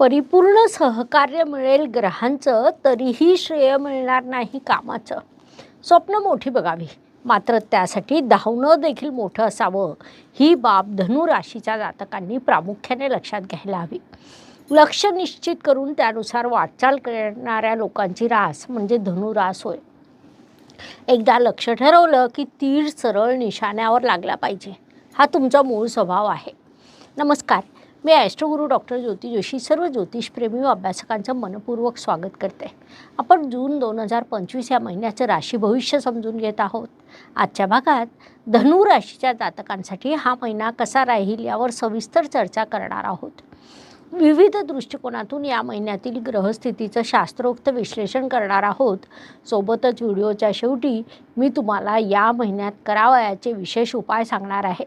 परिपूर्ण सहकार्य मिळेल ग्रहांचं तरीही श्रेय मिळणार नाही कामाचं. स्वप्न मोठी बघावी. मात्र त्यासाठी धावणं देखील मोठं असावं. ही बाब धनु राशीच्या जातकांनी प्रामुख्याने लक्षात घ्यायला हवी. लक्ष निश्चित करून त्यानुसार वाटचाल करणाऱ्या लोकांची रास म्हणजे धनुरास होय. एकदा लक्ष ठरवलं की तीर सरळ निशाण्यावर लागला पाहिजे. हा तुमचा मूळ स्वभाव आहे. नमस्कार. मी ॲस्ट्रोगुरू डॉक्टर ज्योती जोशी सर्व ज्योतिषप्रेमी व अभ्यासकांचं मनपूर्वक स्वागत करते. आपण जून दोन हजार पंचवीस या महिन्याचं राशी भविष्य समजून घेत आहोत. आजच्या भागात धनु राशीच्या जातकांसाठी हा महिना कसा राहील यावर सविस्तर चर्चा करणार आहोत. विविध दृष्टिकोनातून या महिन्यातील ग्रहस्थितीचं शास्त्रोक्त विश्लेषण करणार आहोत. सोबतच व्हिडिओच्या शेवटी मी तुम्हाला या महिन्यात करावयाचे विशेष उपाय सांगणार आहे.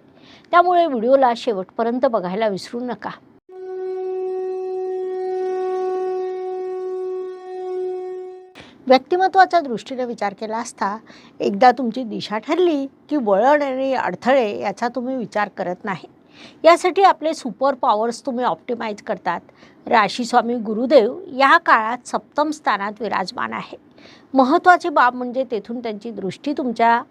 त्यामुळे व्हिडिओला शेवटपर्यंत बघायला विसरू नका. व्यक्तिमत्वाच्या दृष्टीने विचार केला असता एकदा तुमची दिशा ठरली की वळण आणि अडथळे याचा तुम्ही विचार करत नाही. यासाठी आपले सुपर पॉवर्स तुम्ही ऑप्टिमाइज करतात. राशीस्वामी गुरुदेव या काळात सप्तम स्थानात विराजमान आहे. महत्त्वाची बाब म्हणजे तेथून त्यांची दृष्टी तुमच्या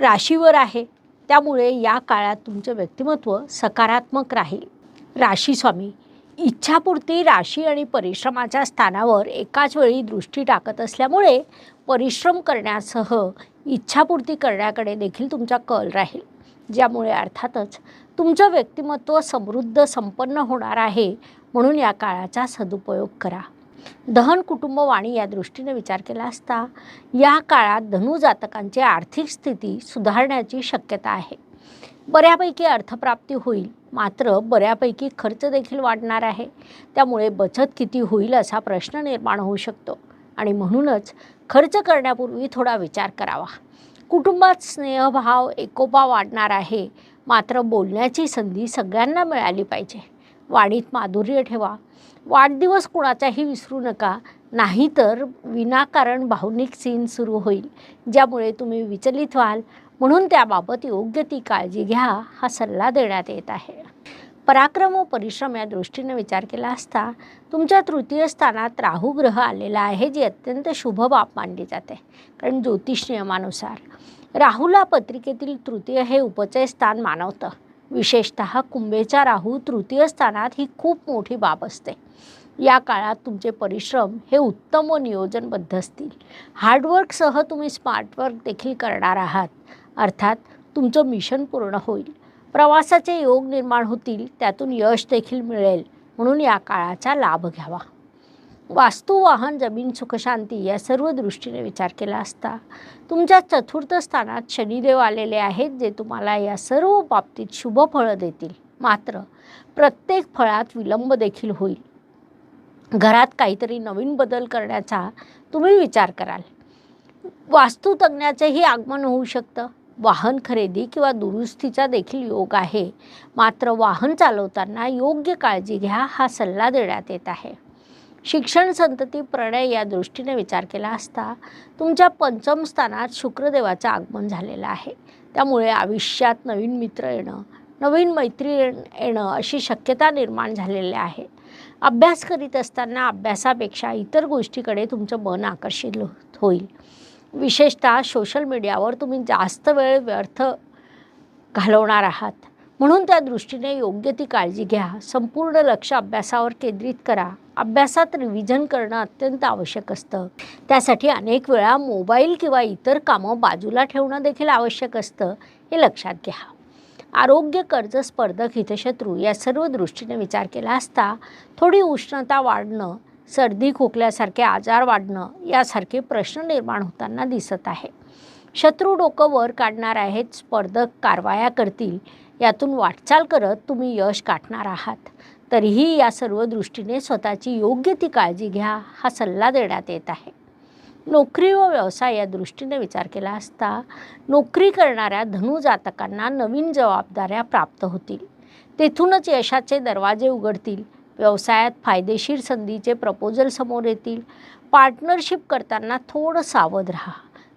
राशीवर आहे. त्यामुळे या काळात तुमचं व्यक्तिमत्व सकारात्मक राहील. राशीस्वामी इच्छापूर्ती राशी आणि परिश्रमाच्या स्थानावर एकाच वेळी दृष्टी टाकत असल्यामुळे परिश्रम करण्यासह इच्छापूर्ती करण्याकडे देखील तुमचा कल राहील. ज्यामुळे अर्थातच तुमचं व्यक्तिमत्व समृद्ध संपन्न होणार आहे म्हणून या काळाचा सदुपयोग करा. दहन कुटुंब वाणी या दृष्टीने विचार केला असता या काळात धनु जातकांची आर्थिक स्थिती सुधारण्याची शक्यता आहे. बऱ्यापैकी अर्थप्राप्ती होईल मात्र बऱ्यापैकी खर्च देखील वाढणार आहे. त्यामुळे बचत किती होईल असा प्रश्न निर्माण होऊ शकतो आणि म्हणूनच खर्च करण्यापूर्वी थोडा विचार करावा. कुटुंबात स्नेहभाव एकोपा वाढणार आहे. मात्र बोलण्याची संधी सगळ्यांना मिळाली पाहिजे. वाढीत माधुर्य ठेवा. वाढदिवस कुणाचाही विसरू नका. नाहीतर विनाकारण भावनिक सीन सुरू होईल ज्यामुळे तुम्ही विचलित व्हाल. म्हणून त्याबाबत योग्य ती काळजी घ्या हा सल्ला देण्यात येत आहे. पराक्रम व परिश्रम या दृष्टीने विचार केला असता तुमच्या तृतीय स्थानात राहू ग्रह आलेला आहे जी अत्यंत शुभ बाब मानली जाते. कारण ज्योतिष नियमानुसार राहूला पत्रिकेतील तृतीय हे उपचय स्थान मानवतं. विशेषत कुंभेचा राहू तृतीय स्थानात ही खूप मोठी बाब असते. या काळात तुमचे परिश्रम हे उत्तम व नियोजनबद्ध असतील. हार्डवर्कसह तुम्ही स्मार्टवर्क देखील करणार आहात. अर्थात तुमचं मिशन पूर्ण होईल. प्रवासाचे योग निर्माण होतील त्यातून यश देखील मिळेल. म्हणून या काळाचा लाभ घ्यावा. वास्तू वाहन जमीन सुखशांती या सर्व दृष्टीने विचार केला असता तुमच्या चतुर्थ स्थानात शनिदेव आलेले आहेत जे तुम्हाला या सर्व बाबतीत शुभ फळं देतील. मात्र प्रत्येक फळात विलंब देखील होईल. घरात काहीतरी नवीन बदल करण्याचा तुम्ही विचार कराल. वास्तुतज्ञाचेही आगमन होऊ शकतं. वाहन खरेदी किंवा दुरुस्तीचा देखील योग आहे. मात्र वाहन चालवताना योग्य काळजी घ्या हा सल्ला देण्यात येत आहे. शिक्षण संतती प्रणय या दृष्टीने विचार केला असता तुमच्या पंचम स्थानात शुक्रदेवाचं आगमन झालेलं आहे. त्यामुळे आयुष्यात नवीन मित्र येणं नवीन मैत्री येणं अशी शक्यता निर्माण झालेली आहे. अभ्यास करीत असताना अभ्यासापेक्षा इतर गोष्टीकडे तुमचं मन आकर्षित होईल. विशेषतः सोशल मीडियावर तुम्ही जास्त वेळ व्यर्थ घालवणार आहात. म्हणून त्या दृष्टीने योग्य ती काळजी घ्या. संपूर्ण लक्ष अभ्यासावर केंद्रित करा. अभ्यासात रिव्हिजन करणं अत्यंत आवश्यक असतं. त्यासाठी अनेक वेळा मोबाईल किंवा इतर कामं बाजूला ठेवणं देखील आवश्यक असतं. हे लक्षात घ्या. आरोग्य कर्ज स्पर्धक हितशत्रू या सर्व दृष्टीने विचार केला असता थोडी उष्णता वाढणं सर्दी खोकल्यासारखे आजार वाढणं यासारखे प्रश्न निर्माण होताना दिसत आहे. शत्रू डोकं वर काढणार आहेत स्पर्धक कारवाया करतील यातून वाटचाल करत तुम्ही यश गाठणार आहात. तरीही या सर्व दृष्टीने स्वतःची योग्य ती काळजी घ्या हा सल्ला देण्यात येत आहे. नोकरी व व्यवसाय या दृष्टीने विचार केला असता नोकरी करणाऱ्या धनु जातकांना नवीन जबाबदाऱ्या प्राप्त होतील. तेथूनच यशाचे दरवाजे उघडतील व्यवसायात फायदेशीर संधीचे प्रपोजल समोर येतील. पार्टनरशिप करताना थोडं सावध राहा.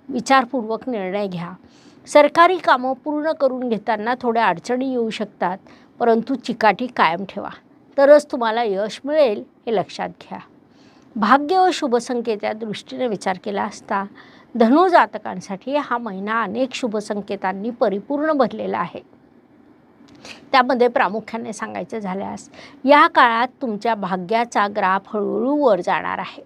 विचारपूर्वक निर्णय घ्या. सरकारी कामं पूर्ण करून घेताना थोड्या अडचणी येऊ शकतात परंतु चिकाटी कायम ठेवा. तरच तुम्हाला यश मिळेल हे लक्षात घ्या. भाग्य व शुभसंकेत्या दृष्टीने विचार केला असता धनुजातकांसाठी हा महिना अनेक शुभसंकेतांनी परिपूर्ण भरलेला आहे. त्यामध्ये प्रामुख्याने सांगायचं झाल्यास या काळात तुमच्या भाग्याचा ग्राफ हळूहळू वर जाणार आहे.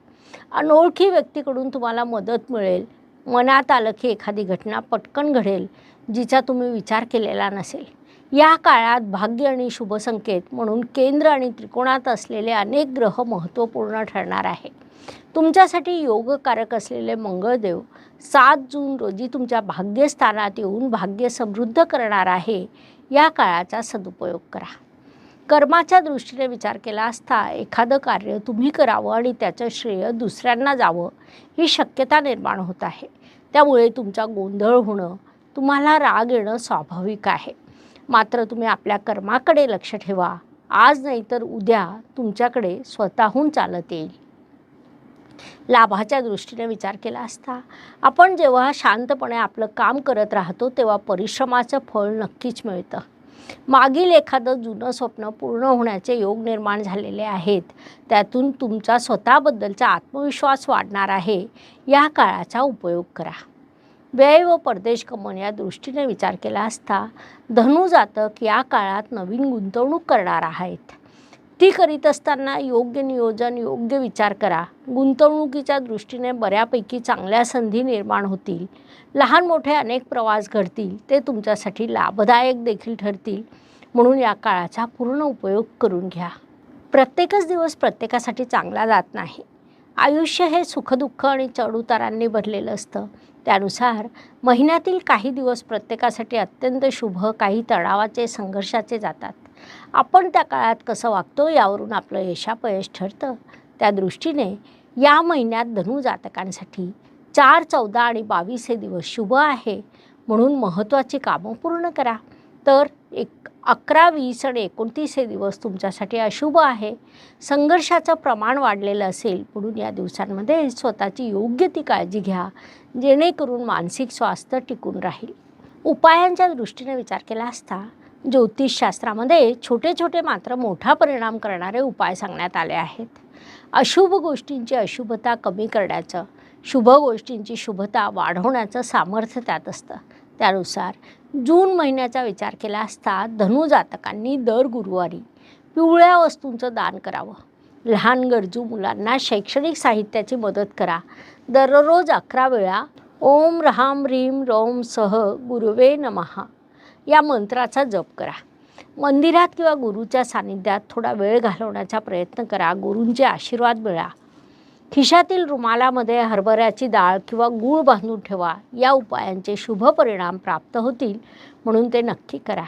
अनोळखी व्यक्तीकडून तुम्हाला मदत मिळेल. मनात आलं की एखादी घटना पटकन घडेल जिचा तुम्ही विचार केलेला नसेल. या काळात भाग्य आणि शुभसंकेत म्हणून केंद्र आणि त्रिकोणात असलेले अनेक ग्रह महत्त्वपूर्ण ठरणार आहे. तुमच्यासाठी योगकारक असलेले मंगळदेव सात जून रोजी तुमच्या भाग्यस्थानात येऊन भाग्य समृद्ध करणार आहे. या काळाचा सदुपयोग करा. कर्माच्या दृष्टीने विचार केला असता एखादं कार्य तुम्ही करावं आणि त्याचं श्रेय दुसऱ्यांना जावं ही शक्यता निर्माण होत आहे. त्यामुळे तुमचा गोंधळ होणं तुम्हाला राग येणं स्वाभाविक आहे. मात्र तुम्ही आपल्या कर्माकडे लक्ष ठेवा. आज नाही तर उद्या तुमच्याकडे स्वतःहून चालत येईल. लाभाच्या दृष्टीने विचार केला असता. आपण जेव्हा शांतपणे आपलं काम करत राहतो तेव्हा परिश्रमाचं फळ नक्कीच मिळतं. मागील एखादं जुनं स्वप्न पूर्ण होण्याचे योग निर्माण झालेले आहेत. त्यातून तुमचा स्वतःबद्दलचा आत्मविश्वास वाढणार आहे. या काळाचा उपयोग करा. व्यय व परदेश गमन या दृष्टीने विचार केला असता धनु जातक या काळात नवीन गुंतवणूक करणार आहेत. ती करीत असताना योग्य नियोजन योग्य विचार करा. गुंतवणुकीच्या दृष्टीने बऱ्यापैकी चांगल्या संधी निर्माण होतील. लहान मोठे अनेक प्रवास घडतील. ते तुमच्यासाठी लाभदायक देखील ठरतील. म्हणून या काळाचा पूर्ण उपयोग करून घ्या. प्रत्येकच दिवस प्रत्येकासाठी चांगला जात नाही. आयुष्य हे सुखदुःख आणि चढउतारांनी भरलेलं असतं. त्यानुसार महिन्यातील काही दिवस प्रत्येकासाठी अत्यंत शुभ काही तणावाचे संघर्षाचे जातात. आपण त्या काळात कसं वागतो यावरून आपलं यशापयश ठरतं. त्या दृष्टीने या महिन्यात धनु जातकांसाठी चार चौदा आणि बावीस हे दिवस शुभ आहे. म्हणून महत्त्वाची कामं पूर्ण करा. तर एक अकरा वीस आणि एकोणतीस हे दिवस तुमच्यासाठी अशुभ आहे. संघर्षाचं प्रमाण वाढलेलं असेल म्हणून या दिवसांमध्ये स्वतःची योग्य ती काळजी घ्या. जेणेकरून मानसिक स्वास्थ्य टिकून राहील. उपायांच्या दृष्टीने विचार केला असता ज्योतिषशास्त्रामध्ये छोटे छोटे मात्र मोठा परिणाम करणारे उपाय सांगण्यात आले आहेत. अशुभ गोष्टींची अशुभता कमी करण्याचं शुभ गोष्टींची शुभता वाढवण्याचं सामर्थ्य त्यात असतं. त्यानुसार जून महिन्याचा विचार केला असता धनु जातकांनी दर गुरुवारी पिवळ्या वस्तूंचं दान करावं. लहान गरजू मुलांना शैक्षणिक साहित्याची मदत करा. दररोज अकरा वेळा ओम रहाम रीम रोम सह गुरुवे नमहा या मंत्राचा जप करा. मंदिरात किंवा गुरुच्या सानिध्यात थोडा वेळ घालवण्याचा प्रयत्न करा. गुरूंचे आशीर्वाद मिळा. खिशातील रुमालामध्ये हरभऱ्याची डाळ किंवा गूळ बांधून ठेवा. या उपायांचे शुभ परिणाम प्राप्त होतील म्हणून ते नक्की करा.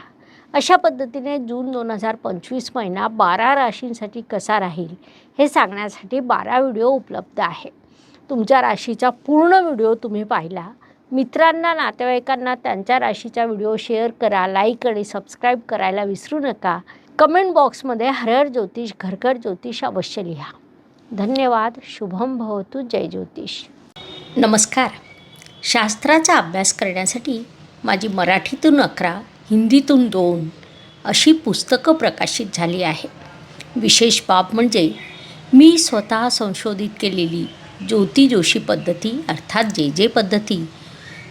अशा पद्धतीने जून दोन हजार पंचवीस महिना बारा राशींसाठी कसा राहील हे सांगण्यासाठी बारा व्हिडिओ उपलब्ध आहे तुमच्या राशीचा पूर्ण व्हिडिओ तुम्ही पाहिला. मित्रांना नातेवाईकांना त्यांच्या राशीचा व्हिडिओ शेअर करा लाईक आणि सबस्क्राईब करायला विसरू नका. कमेंट बॉक्समध्ये हरहर ज्योतिष घरघर ज्योतिष अवश्य लिहा. धन्यवाद शुभम भवतु जय ज्योतिष. नमस्कार. शास्त्राचा अभ्यास करण्यासाठी माझी मराठीतून अकरा हिंदीतून दोन अशी पुस्तकं प्रकाशित झाली आहे विशेष बाब म्हणजे मी स्वतः संशोधित केलेली ज्योती जोशी पद्धती अर्थात जे जे पद्धती